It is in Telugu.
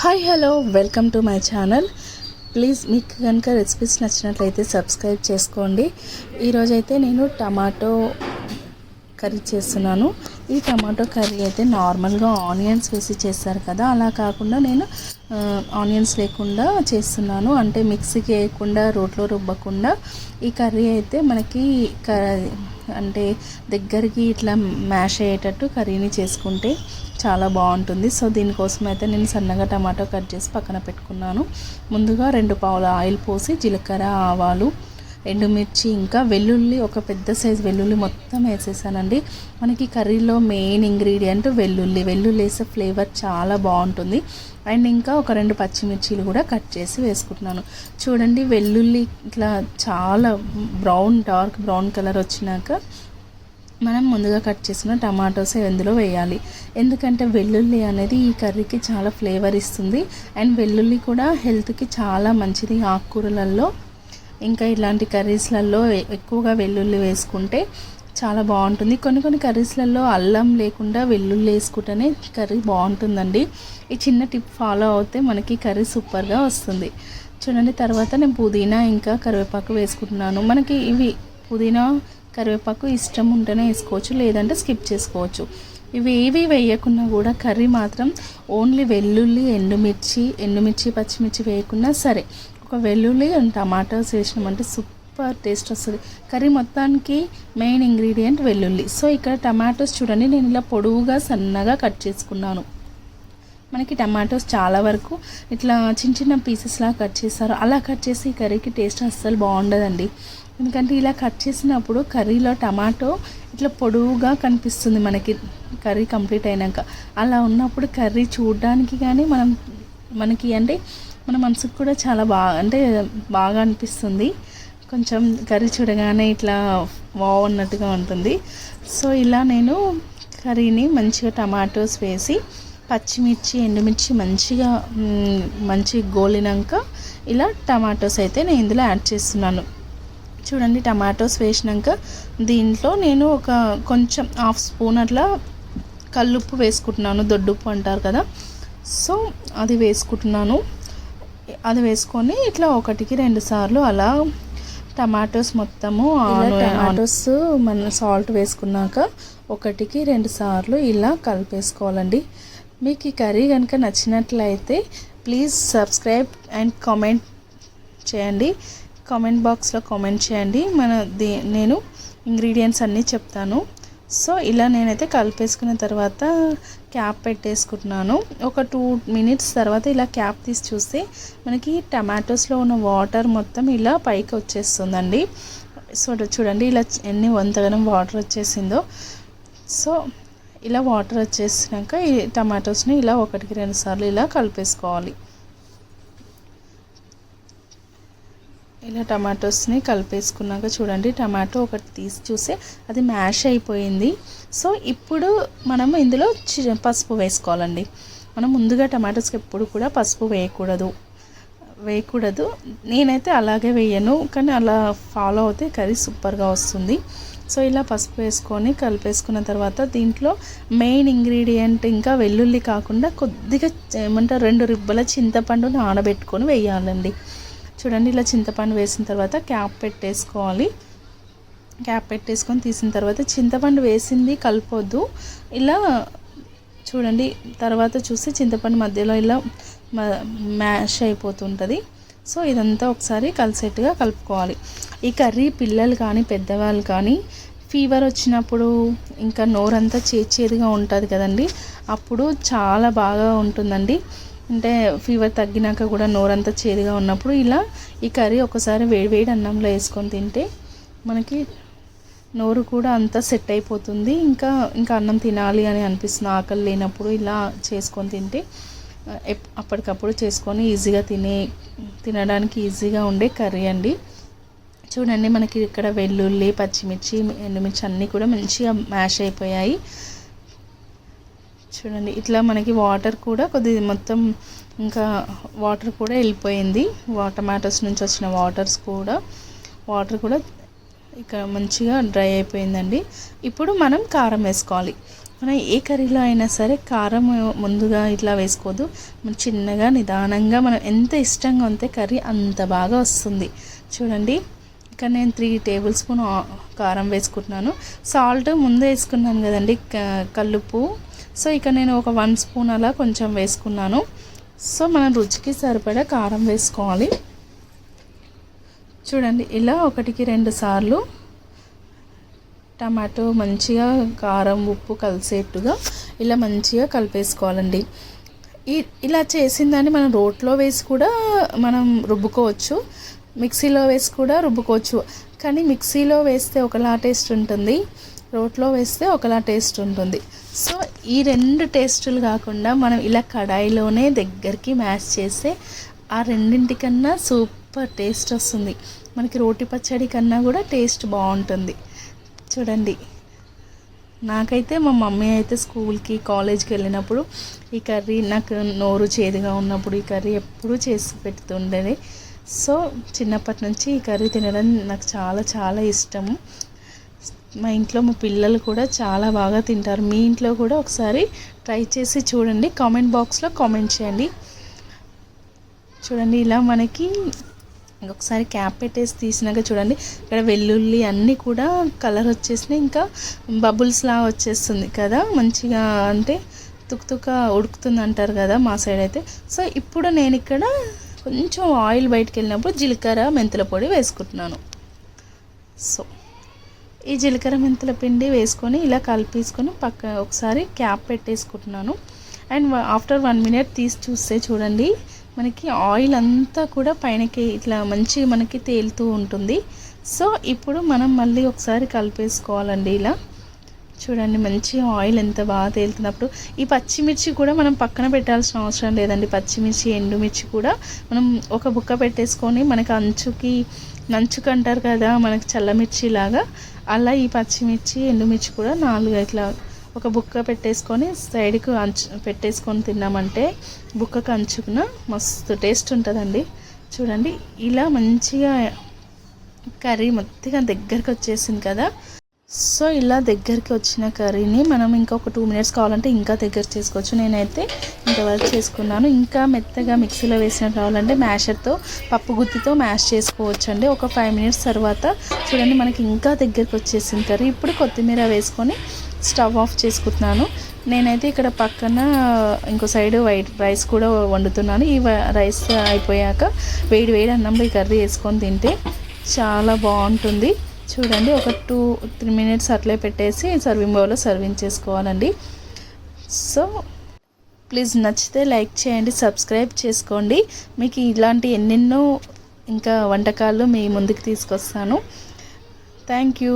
Hi hello welcome to my channel please మీకు కనుక రెసిపీస్ నచ్చినట్లయితే సబ్స్క్రైబ్ చేసుకోండి. ఈరోజైతే నేను టమాటో కర్రీ చేస్తున్నాను. ఈ టమాటో కర్రీ అయితే నార్మల్గా ఆనియన్స్ వేసి చేస్తారు కదా. అలా కాకుండా నేను ఆనియన్స్ లేకుండా చేస్తున్నాను. అంటే మిక్సీకి వేయకుండా రోట్లో రుబ్బకుండా ఈ కర్రీ అయితే మనకి క అంటే దగ్గరికి ఇట్లా మ్యాష్ అయ్యేటట్టు కర్రీని చేసుకుంటే చాలా బాగుంటుంది. సో దీనికోసం అయితే నేను సన్నగా టమాటో కట్ చేసి పక్కన పెట్టుకున్నాను. ముందుగా రెండు పావుల ఆయిల్ పోసి జీలకర్ర ఆవాలు ఎండుమిర్చి ఇంకా వెల్లుల్లి ఒక పెద్ద సైజు వెల్లుల్లి మొత్తం వేసేసానండి. మనకి కర్రీలో మెయిన్ ఇంగ్రీడియంట్ వెల్లుల్లి. వెల్లుల్లి వేసే ఫ్లేవర్ చాలా బాగుంటుంది. అండ్ ఇంకా ఒక రెండు పచ్చిమిర్చీలు కూడా కట్ చేసి వేసుకుంటున్నాను. చూడండి వెల్లుల్లి ఇట్లా చాలా బ్రౌన్ డార్క్ బ్రౌన్ కలర్ వచ్చినాక మనం ముందుగా కట్ చేసిన టమాటోస్ ఇందులో వేయాలి. ఎందుకంటే వెల్లుల్లి అనేది ఈ కర్రీకి చాలా ఫ్లేవర్ ఇస్తుంది. అండ్ వెల్లుల్లి కూడా హెల్త్కి చాలా మంచిది. ఆకుకూరలలో ఇంకా ఇలాంటి కర్రీస్లలో ఎక్కువగా వెల్లుల్లి వేసుకుంటే చాలా బాగుంటుంది. కొన్ని కొన్ని కర్రీస్లలో అల్లం లేకుండా వెల్లుల్లి వేసుకుంటేనే కర్రీ బాగుంటుందండి. ఈ చిన్న టిప్ ఫాలో అవుతే మనకి కర్రీ సూపర్గా వస్తుంది. చూడండి తర్వాత నేను పుదీనా ఇంకా కరివేపాకు వేసుకుంటున్నాను. మనకి ఇవి పుదీనా కరివేపాకు ఇష్టం ఉంటేనే వేసుకోవచ్చు లేదంటే స్కిప్ చేసుకోవచ్చు. ఇవి ఏవి వేయకున్నా కూడా కర్రీ మాత్రం ఓన్లీ వెల్లుల్లి ఎండుమిర్చి ఎండుమిర్చి పచ్చిమిర్చి వేయకున్నా సరే ఒక వెల్లుల్లి అండ్ టమాటోస్ వేసినామంటే సూపర్ టేస్ట్ వస్తుంది. కర్రీ మొత్తానికి మెయిన్ ఇంగ్రీడియంట్ వెల్లుల్లి. సో ఇక్కడ టమాటోస్ చూడండి నేను ఇలా పొడవుగా సన్నగా కట్ చేసుకున్నాను. మనకి టమాటోస్ చాలా వరకు ఇట్లా చిన్న చిన్న పీసెస్లా కట్ చేస్తారు. అలా కట్ చేసి కర్రీకి టేస్ట్ అస్సలు బాగుండదండి. ఎందుకంటే ఇలా కట్ చేసినప్పుడు కర్రీలో టమాటో ఇట్లా పొడవుగా కనిపిస్తుంది మనకి కర్రీ కంప్లీట్ అయినాక. అలా ఉన్నప్పుడు కర్రీ చూడడానికి కానీ మనం మనకి అంటే మన మనసుకు కూడా చాలా బాగా అంటే బాగా అనిపిస్తుంది. కొంచెం కర్రీ చూడగానే ఇట్లా వావ్ అన్నట్టుగా ఉంటుంది. సో ఇలా నేను కర్రీని మంచిగా టమాటోస్ వేసి పచ్చిమిర్చి ఎండుమిర్చి మంచిగా మంచి గోలినాక ఇలా టమాటోస్ అయితే నేను ఇందులో యాడ్ చేస్తున్నాను. చూడండి టమాటోస్ వేసినాక దీంట్లో నేను ఒక కొంచెం హాఫ్ స్పూన్ అట్లా కల్లుప్పు వేసుకుంటున్నాను. దొడ్డుప్పు అంటారు కదా. సో అది వేసుకుంటున్నాను. అది వేసుకొని ఇట్లా ఒకటికి రెండు సార్లు అలా టమాటోస్ మొత్తము టమాటోస్ మన సాల్ట్ వేసుకున్నాక ఒకటికి రెండు సార్లు ఇలా కలిపేసుకోవాలండి. మీకు ఈ కర్రీ కనుక నచ్చినట్లయితే ప్లీజ్ సబ్స్క్రైబ్ అండ్ కామెంట్ చేయండి. కామెంట్ బాక్స్లో కామెంట్ చేయండి. మన నేను ఇంగ్రీడియంట్స్ అన్నీ చెప్తాను. సో ఇలా నేనైతే కలిపేసుకున్న తర్వాత క్యాప్ పెట్టేసుకుంటున్నాను. ఒక టూ మినిట్స్ తర్వాత ఇలా క్యాప్ తీసి చూస్తే మనకి టమాటోస్లో ఉన్న వాటర్ మొత్తం ఇలా పైకి వచ్చేస్తుందండి. సో చూడండి ఇలా ఎన్ని వంతగనం వాటర్ వచ్చేసిందో. సో ఇలా వాటర్ వచ్చేసినాక ఈ టమాటోస్ని ఇలా ఒకటికి రెండు సార్లు ఇలా కలిపేసుకోవాలి. ఇలా టమాటోస్ని కలిపేసుకున్నాక చూడండి టమాటో ఒకటి తీసి చూస్తే అది మ్యాష్ అయిపోయింది. సో ఇప్పుడు మనం ఇందులో పసుపు వేసుకోవాలండి. మనం ముందుగా టమాటోస్కి ఎప్పుడు కూడా పసుపు వేయకూడదు. వేయకూడదు. నేనైతే అలాగే వేయను కానీ అలా ఫాలో అవుతే కర్రీ సూపర్గా వస్తుంది. సో ఇలా పసుపు వేసుకొని కలిపేసుకున్న తర్వాత దీంట్లో మెయిన్ ఇంగ్రీడియంట్ ఇంకా వెల్లుల్లి కాకుండా కొద్దిగా ఏమంటారు రెండు రిబ్బల చింతపండు నానబెట్టుకొని వేయాలండి. చూడండి ఇలా చింతపండు వేసిన తర్వాత క్యాప్ పెట్టేసుకోవాలి. క్యాప్ పెట్టేసుకొని తీసిన తర్వాత చింతపండు వేసింది కలపొద్దు. ఇలా చూడండి తర్వాత చూసి చింతపండు మధ్యలో ఇలా మ్యాష్ అయిపోతుంటుంది. సో ఇదంతా ఒకసారి కలిసేట్టుగా కలుపుకోవాలి. ఈ కర్రీ పిల్లలు కానీ పెద్దవాళ్ళు కానీ ఫీవర్ వచ్చినప్పుడు ఇంకా నోరంతా చేచేదిగా ఉంటుంది కదండి. అప్పుడు చాలా బాగా ఉంటుందండి. అంటే ఫీవర్ తగ్గినాక కూడా నోరంతా చేదుగా ఉన్నప్పుడు ఇలా ఈ కర్రీ ఒకసారి వేడి వేడి అన్నంలో వేసుకొని తింటే మనకి నోరు కూడా అంతా సెట్ అయిపోతుంది. ఇంకా ఇంకా అన్నం తినాలి అని అనిపిస్తుంది. ఆకలి లేనప్పుడు ఇలా చేసుకొని తింటే అప్పటికప్పుడు చేసుకొని ఈజీగా తినే తినడానికి ఈజీగా ఉండే కర్రీ అండి. చూడండి మనకి ఇక్కడ వెల్లుల్లి పచ్చిమిర్చి ఎండుమిర్చి అన్నీ కూడా మంచిగా మ్యాష్ అయిపోయాయి. చూడండి ఇట్లా మనకి వాటర్ కూడా కొద్దిగా మొత్తం ఇంకా వాటర్ కూడా వెళ్ళిపోయింది. టమాటోస్ నుంచి వచ్చిన వాటర్స్ కూడా వాటర్ కూడా ఇక్కడ మంచిగా డ్రై అయిపోయిందండి. ఇప్పుడు మనం కారం వేసుకోవాలి. మనం ఏ కర్రీలో అయినా సరే కారం ముందుగా ఇట్లా వేసుకోవద్దు. మనం చిన్నగా నిదానంగా మనం ఎంత ఇష్టంగా ఉంటే కర్రీ అంత బాగా వస్తుంది. చూడండి ఇక్కడ నేను త్రీ టేబుల్ స్పూన్ కారం వేసుకుంటున్నాను. సాల్ట్ ముందే వేసుకున్నాను కదండి క- కల్లుప్పు సో ఇక నేను ఒక వన్ స్పూన్ అలా కొంచెం వేసుకున్నాను. సో మనం రుచికి సరిపడా కారం వేసుకోవాలి. చూడండి ఇలా ఒకటికి రెండు సార్లు టమాటో మంచిగా కారం ఉప్పు కలిసేట్టుగా ఇలా మంచిగా కలిపేసుకోవాలండి. ఇలా చేసిందని మనం రోట్లో వేసి కూడా మనం రుబ్బుకోవచ్చు. మిక్సీలో వేసి కూడా రుబ్బుకోవచ్చు. కానీ మిక్సీలో వేస్తే ఒకలా టేస్ట్ ఉంటుంది. రోట్లో వేస్తే ఒకలా టేస్ట్ ఉంటుంది. సో ఈ రెండు టేస్టులు కాకుండా మనం ఇలా కడాయిలోనే దగ్గరికి మ్యాష్ చేస్తే ఆ రెండింటికన్నా సూపర్ టేస్ట్ వస్తుంది. మనకి రోటి పచ్చడి కన్నా కూడా టేస్ట్ బాగుంటుంది. చూడండి. నాకైతే మా మమ్మీ అయితే స్కూల్కి కాలేజ్కి వెళ్ళినప్పుడు ఈ కర్రీ నాకు నోరు చేదుగా ఉన్నప్పుడు ఈ కర్రీ ఎప్పుడూ చేసి పెడుతుండేది. సో చిన్నప్పటి నుంచి ఈ కర్రీ తినడం నాకు చాలా చాలా ఇష్టము. మా ఇంట్లో మా పిల్లలు కూడా చాలా బాగా తింటారు. మీ ఇంట్లో కూడా ఒకసారి ట్రై చేసి చూడండి. కామెంట్ బాక్స్లో కామెంట్ చేయండి. చూడండి ఇలా మనకి ఒకసారి క్యాప్ పెట్టేసి తీసినాక చూడండి. ఇక్కడ వెల్లుల్లి అన్నీ కూడా కలర్ వచ్చేసినాయి. ఇంకా బబుల్స్ లాగా వచ్చేస్తుంది కదా. మంచిగా అంటే తుక్తుక ఉడుకుతుంది అంటారు కదా మా సైడ్ అయితే. సో ఇప్పుడు నేను ఇక్కడ కొంచెం ఆయిల్ బయటకు వెళ్ళినప్పుడు జీలకర్ర మెంతుల పొడి వేసుకుంటున్నాను. సో ఈ జీలకర్ర మెంతుల పిండి వేసుకొని ఇలా కలిపేసుకొని పక్క ఒకసారి క్యాప్ పెట్టేసుకుంటున్నాను. అండ్ ఆఫ్టర్ వన్ మినిట్ తీసి చూస్తే చూడండి మనకి ఆయిల్ అంతా కూడా పైనకి ఇట్లా మంచి మనకి తేలుతూ ఉంటుంది. సో ఇప్పుడు మనం మళ్ళీ ఒకసారి కలిపేసుకోవాలండి ఇలా. చూడండి మంచి ఆయిల్ ఎంత బాగా తేలుతున్నప్పుడు ఈ పచ్చిమిర్చి కూడా మనం పక్కన పెట్టాల్సిన అవసరం లేదండి. పచ్చిమిర్చి ఎండుమిర్చి కూడా మనం ఒక బుక్క పెట్టేసుకొని మనకి అంచుకి నంచుకు అంటారు కదా మనకి చల్లమిర్చి లాగా అలా ఈ పచ్చిమిర్చి ఎండుమిర్చి కూడా నాలుగు ఇట్లా ఒక బుక్క పెట్టేసుకొని సైడ్కు అంచు పెట్టేసుకొని తిన్నామంటే బుక్కకు అంచుకున మస్తు టేస్ట్ ఉంటుందండి. చూడండి ఇలా మంచిగా కర్రీ మొత్తంగా దగ్గరికి వచ్చేసింది కదా సో ఇలా దగ్గరికి వచ్చిన కర్రీని మనం ఇంకొక టూ మినిట్స్ కావాలంటే ఇంకా దగ్గర చేసుకోవచ్చు. నేనైతే ఇంతవరకు చేసుకున్నాను. ఇంకా మెత్తగా మిక్సీలో వేసినట్టు రావాలంటే మ్యాషర్తో పప్పు గుత్తితో మ్యాష్ చేసుకోవచ్చు అండి ఒక ఫైవ్ మినిట్స్ తర్వాత చూడండి మనకి ఇంకా దగ్గరికి వచ్చేసింది కర్రీ. ఇప్పుడు కొత్తిమీర వేసుకొని స్టవ్ ఆఫ్ చేసుకుంటున్నాను. నేనైతే ఇక్కడ పక్కన ఇంకో సైడ్ వైట్ రైస్ కూడా వండుతున్నాను. ఈ రైస్ అయిపోయాక వేడి వేడి అన్నంలో ఈ కర్రీ వేసుకొని తింటే చాలా బాగుంటుంది. చూడండి ఒక టూ త్రీ మినిట్స్ అట్లే పెట్టేసి సర్వింగ్ బౌల్లో సర్వింగ్ చేసుకోవాలండి. సో ప్లీజ్ నచ్చితే లైక్ చేయండి సబ్స్క్రైబ్ చేసుకోండి. మీకు ఇలాంటి ఎన్నెన్నో ఇంకా వంటకాలు మీ ముందుకు తీసుకొస్తాను. Thank you